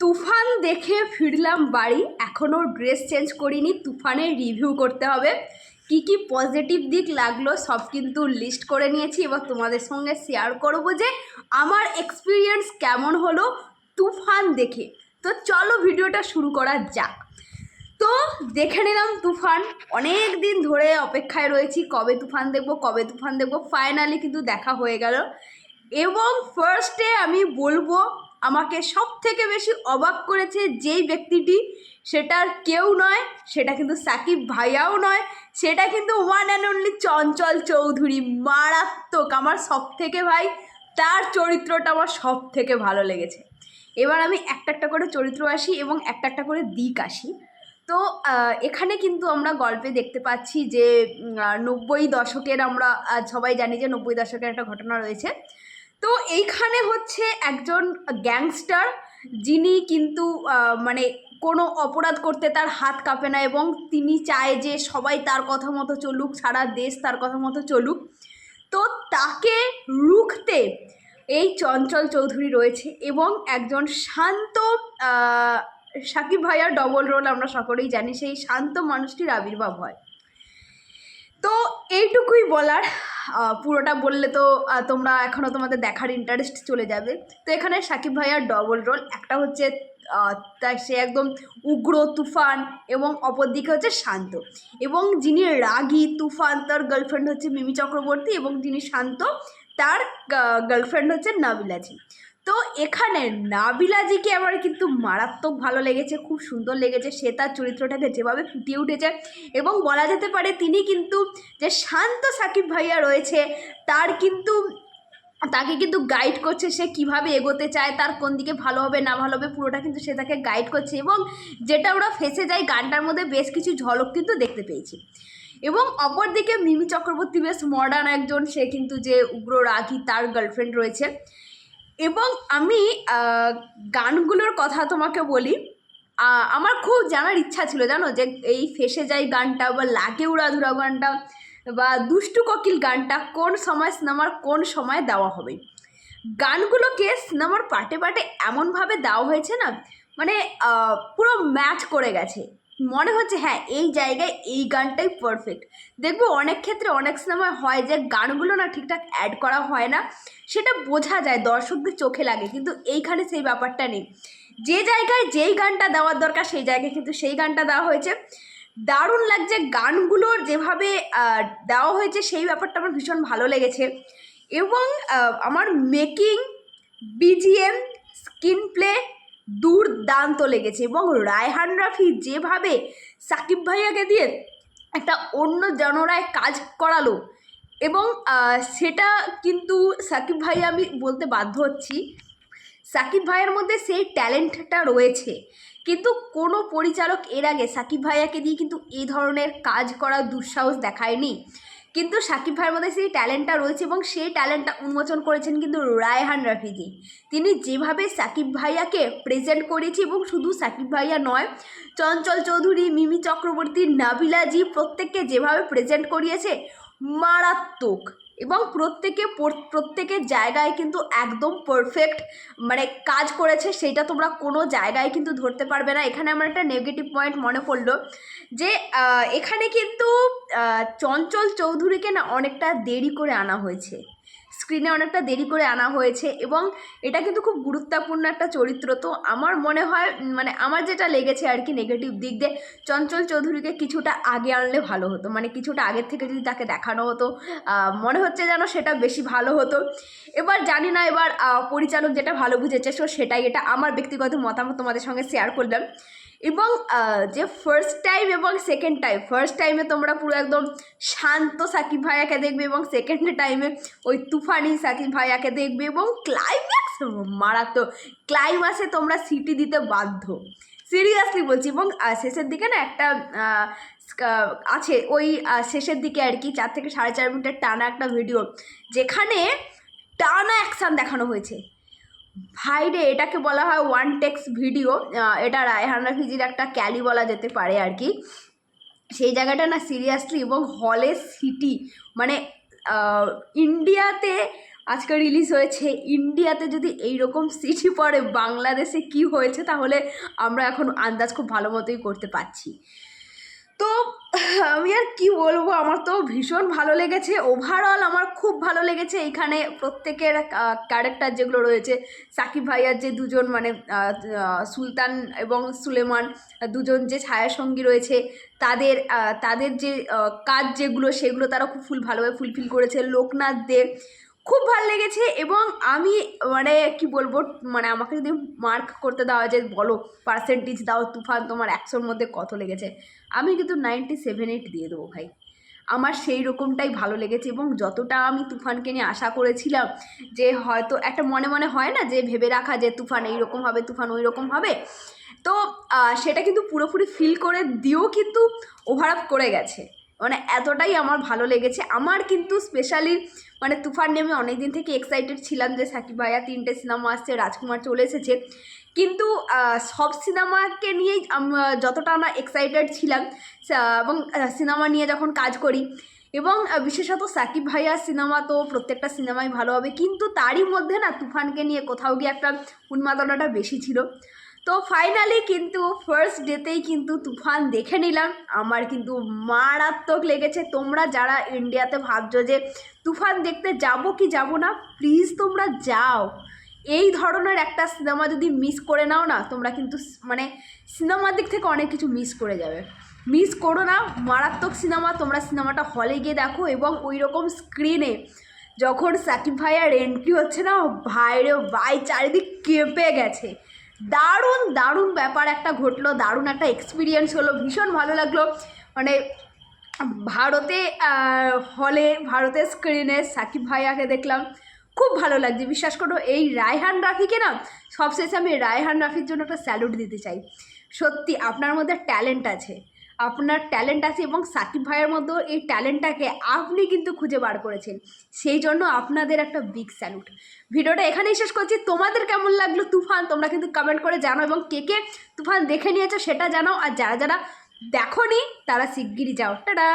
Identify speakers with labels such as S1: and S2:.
S1: তুফান দেখে ফিরলাম বাড়ি। এখনও ড্রেস চেঞ্জ করিনি, তুফানের রিভিউ করতে হবে। কি কি পজিটিভ দিক লাগল সব কিন্তু লিস্ট করে নিয়েছি। এবার তোমাদের সঙ্গে শেয়ার করব যে আমার এক্সপিরিয়েন্স কেমন হলো তুফান দেখে। তো চলো ভিডিওটা শুরু করা যাক। তো দেখে নিলাম তুফান। অনেক দিন ধরে অপেক্ষায় রয়েছি, কবে তুফান দেখব, কবে তুফান দেখব। ফাইনালি কিন্তু দেখা হয়ে গেল। এবং ফার্স্টে আমি বলব আমাকে সব থেকে বেশি অবাক করেছে যেই ব্যক্তিটি, সেটার কেউ নয়, সেটা কিন্তু সাকিব ভাইয়াও নয়, সেটা কিন্তু one and only Chanchal Chowdhury. মারাত্মক আমার সব থেকে ভাই, তার চরিত্রটা আমার সব থেকে ভালো লেগেছে। এবার আমি একটা একটা করে চরিত্র আসি এবং একটা একটা করে দিক আসি। তো এখানে কিন্তু আমরা গল্পে দেখতে পাচ্ছি যে নব্বই দশকের আমরা সবাই জানি যে নব্বই দশকের একটা ঘটনা রয়েছে। তো এইখানে হচ্ছে একজন গ্যাংস্টার, যিনি কিন্তু মানে কোনো অপরাধ করতে তার হাত কাঁপে না এবং তিনি চায় যে সবাই তার কথা মতো চলুক, সারা দেশ তার কথা মতো চলুক। তো তাকে রুখতে এই চঞ্চল চৌধুরী রয়েছে এবং একজন শান্ত সাকিব ভাইয়ার ডবল রোল আমরা সকলেই জানি, সেই শান্ত মানুষটির আবির্ভাব হয়। তো এইটুকুই বলার। পুরোটা বললে তো তোমরা এখনও তোমাদের দেখার ইন্টারেস্ট চলে যাবে। তো এখানে সাকিব ভাইয়ার ডবল রোল একটা হচ্ছে তাই সে একদম উগ্র, তুফান এবং অপরদিকে হচ্ছে শান্ত। এবং যিনি রাগি, তুফান, তার গার্লফ্রেন্ড হচ্ছে মিমি চক্রবর্তী এবং যিনি শান্ত, তার গার্লফ্রেন্ড হচ্ছে নাবিলাজি। তো এখানে নাবিলাজিকে আমার কিন্তু মারাত্মক ভালো লেগেছে, খুব সুন্দর লেগেছে। সে তার চরিত্রটাকে যেভাবে ফুটিয়ে উঠেছে এবং বলা যেতে পারে তিনি কিন্তু যে শান্ত সাকিব ভাইয়া রয়েছে, তার কিন্তু, তাকে কিন্তু গাইড করছে সে কীভাবে এগোতে চায়, তার কোন দিকে ভালো হবে, না ভালো হবে, পুরোটা কিন্তু সে তাকে গাইড করছে এবং যেটা ওরা ফেসে যায় গানটার মধ্যে বেশ কিছু ঝলক কিন্তু দেখতে পেয়েছি। এবং অপরদিকে মিমি চক্রবর্তী বেশ মডার্ন একজন, সে কিন্তু যে উগ্র রাগী তার গার্লফ্রেন্ড রয়েছে। এবং আমি গানগুলোর কথা তোমাকে বলি আমার খুব জানার ইচ্ছা ছিল, জানো? যে এই ফেসে যাই গানটা বা লাগে উড়াধুরা গানটা বা দুষ্টু কোকিল গানটা কোন সময় সিনেমার কোন সময় দেওয়া হবে? গানগুলোকে সিনেমার পাটে পাটে এমনভাবে দেওয়া হয়েছে না? মানে পুরো ম্যাচ করে গেছে। মনে হচ্ছে হ্যাঁ এই জায়গায় এই গানটাই পারফেক্ট দেখব অনেক ক্ষেত্রে অনেক সিনেমায় হয় যে, গানগুলো না ঠিকঠাক অ্যাড করা হয় না। সেটা বোঝা যায়, দর্শকদের চোখে লাগে, কিন্তু এইখানে সেই ব্যাপারটা নেই। যে জায়গায় যেই গানটা দেওয়ার দরকার, সেই জায়গায় কিন্তু সেই গানটা দেওয়া হয়েছে। দারুণ লাগছে গানগুলোর যেভাবে দেওয়া হয়েছে, সেই ব্যাপারটা আমার ভীষণ ভালো লেগেছে। এবং আমার মেকিং বিজিএম স্ক্রিন প্লে দুর্দান্ত লেগেছে এবং রায়হান রাফি যেভাবে সাকিব ভাইয়াকে দিয়ে একটা অন্য জনরায় কাজ করালো এবং সেটা কিন্তু সাকিব ভাইয়া আমি বলতে বাধ্য হচ্ছি। সাকিব ভাইয়ের মধ্যে সেই ট্যালেন্টটা রয়েছে। কিন্তু কোনো পরিচালক এর আগে সাকিব ভাইয়াকে দিয়ে কিন্তু এই ধরনের কাজ করার দুঃসাহস দেখায়নি। কিন্তু সাকিব ভাইয়ের মধ্যে সেই ট্যালেন্টটা রয়েছে এবং সেই ট্যালেন্টটা উন্মোচন করেছেন কিন্তু রায়হান রাফিজি। তিনি যেভাবে সাকিব ভাইয়াকে প্রেজেন্ট করেছে এবং শুধু সাকিব ভাইয়া নয়, চঞ্চল চৌধুরী, মিমি চক্রবর্তী নাবিলাজি প্রত্যেককে যেভাবে প্রেজেন্ট করিয়েছে, মারাত্মক। এবং প্রত্যেকে প্রত্যেকের জায়গায় কিন্তু একদম পারফেক্ট মানে কাজ করেছে সেইটা তোমরা কোনো জায়গায় কিন্তু ধরতে পারবে না। এখানে আমার একটা নেগেটিভ পয়েন্ট মনে পড়ল যে এখানে কিন্তু চঞ্চল চৌধুরীকে না অনেকটা দেরি করে আনা হয়েছে। স্ক্রিনে অনেকটা দেরি করে আনা হয়েছে এবং এটা কিন্তু খুব গুরুত্বপূর্ণ একটা চরিত্র। তো আমার মনে হয় মানে আমার যেটা লেগেছে আর কি নেগেটিভ দিক দিয়ে, চঞ্চল চৌধুরীকে কিছুটা আগে আনলে ভালো হতো। মানে কিছুটা আগের থেকে যদি তাকে দেখানো হতো মনে হচ্ছে যেন সেটা বেশি ভালো হতো। এবার জানি না এবার পরিচালক যেটা ভালো বুঝেছে, সো সেটাই এটা আমার ব্যক্তিগত মতামত তোমাদের সঙ্গে শেয়ার করলাম। এবং যে ফার্স্ট টাইম এবং সেকেন্ড টাইম ফার্স্ট টাইমে তোমরা পুরো একদম শান্ত সাকিব ভাইয়াকে দেখবে এবং সেকেন্ড টাইমে ওই তুফানি সাকিব ভাইয়াকে দেখবে এবং ক্লাইম্যাক্স মারাত্মক ক্লাইম্যাক্সে তোমরা সিটি দিতে বাধ্য। সিরিয়াসলি বলছি এবং শেষের দিকে না একটা আছে ওই শেষের দিকে আর কি, চার থেকে সাড়ে চার মিনিটের টানা একটা ভিডিও যেখানে টানা অ্যাকশান দেখানো হয়েছে। ভাইরে এটাকে বলা হয় ওয়ান টেক্স ভিডিও এটা রায়হান রাফিজির একটা ক্যালি বলা যেতে পারে আর কি। সেই জায়গাটা না সিরিয়াসলি এবং হলে সিটি মানে ইন্ডিয়াতে আজকে রিলিজ হয়েছে। ইন্ডিয়াতে যদি এই রকম সিটি পড়ে, বাংলাদেশে কি হয়েছে, তাহলে আমরা এখন আন্দাজ খুব ভালো মতোই করতে পারছি। তো আমি আর কি বলব? আমার তো ভীষণ ভালো লেগেছে। ওভারঅল আমার খুব ভালো লেগেছে। এইখানে প্রত্যেকের ক্যারেক্টার যেগুলো রয়েছে, সাকিব ভাইয়ার যে দুজন মানে সুলতান এবং সুলেমান, দুজন যে ছায়াসঙ্গী রয়েছে, তাদের তাদের যে কাজ যেগুলো, সেগুলো তারা খুব ফুল, ভালোভাবে ফুলফিল করেছে। লোকনাথ দেব খুব ভালো লেগেছে এবং আমি মানে কি বলব মানে আমাকে যদি মার্ক করতে দেওয়া যে বলো পার্সেন্টেজ দাও, তুফান তোমার একশোর মধ্যে কত লেগেছে, আমি কিন্তু নাইনটি সেভেন এইট দিয়ে দেবো ভাই। আমার সেই রকমটাই ভালো লেগেছে এবং যতটা আমি তুফানকে নিয়ে আশা করেছিলাম যে হয়তো একটা মনে মনে হয় না যে ভেবে রাখা যে তুফান এইরকম হবে, তুফান ওই রকম হবে, তো সেটা কিন্তু পুরোপুরি ফিল করে দিয়েও কিন্তু ওভারআপ করে গেছে। মানে এতটাই আমার ভালো লেগেছে। আমার কিন্তু স্পেশালি মানে তুফান নিয়ে আমি অনেক দিন থেকে এক্সাইটেড ছিলাম যে সাকিব ভাইয়া তিনটে সিনেমা আসছে, রাজকুমার চলে এসেছে। কিন্তু সব সিনেমাকে নিয়েই যতটা আমরা এক্সাইটেড ছিলাম এবং সিনেমা নিয়ে যখন কাজ করি, এবং বিশেষত সাকিব ভাইয়ার সিনেমা তো প্রত্যেকটা সিনেমাই ভালো হবে, কিন্তু তারই মধ্যে না তুফানকে নিয়ে কোথাও গিয়ে একটা উন্মাদনাটা বেশি ছিল। তো ফাইনালি কিন্তু ফার্স্ট ডেতেই কিন্তু তুফান দেখে নিলাম। আমার কিন্তু মারাত্মক লেগেছে। তোমরা যারা ইন্ডিয়াতে ভাবছ যে তুফান দেখতে যাব কি যাব না প্লিজ তোমরা যাও। এই ধরনের একটা সিনেমা যদি মিস করে নাও না, তোমরা কিন্তু মানে সিনেমার দিক থেকে অনেক কিছু মিস করে যাবে। মিস করো না, মারাত্মক সিনেমা তোমরা সিনেমাটা হলে গিয়ে দেখো এবং ওই রকম স্ক্রিনে যখন সাকিব ভাইয়ার এন্ট্রি হচ্ছে না ভাই রে ভাই, চারিদিক কেঁপে গেছে। দারুণ দারুণ ব্যাপার একটা ঘটলো, দারুণ একটা এক্সপিরিয়েন্স হলো, ভীষণ ভালো লাগল। মানে ভারতে হলে ভারতের স্ক্রিনে সাকিব ভাইয়াকে দেখলাম। খুব ভালো লাগছে। বিশ্বাস করো, এই রায়হান রাফিকে না, সবশেষে আমি রায়হান রাফির জন্য একটা স্যালুট দিতে চাই। সত্যি, আপনার মধ্যে ট্যালেন্ট আছে। আপনার ট্যালেন্ট আছে এবং সাকিব ভাইয়ের মতো এই ট্যালেন্টটাকে আপনি কিন্তু খুঁজে বার করেছেন। সেই জন্য আপনাদের একটা বিগ স্যালুট ভিডিওটা এখানেই শেষ করছি। তোমাদের কেমন লাগল তুফান? তোমরা কিন্তু কমেন্ট করে জানাও এবং কে কে তুফান দেখে নিয়েছো সেটা জানাও। আর যারা যারা দেখো তারা শিগগিরই যাও। টাটা!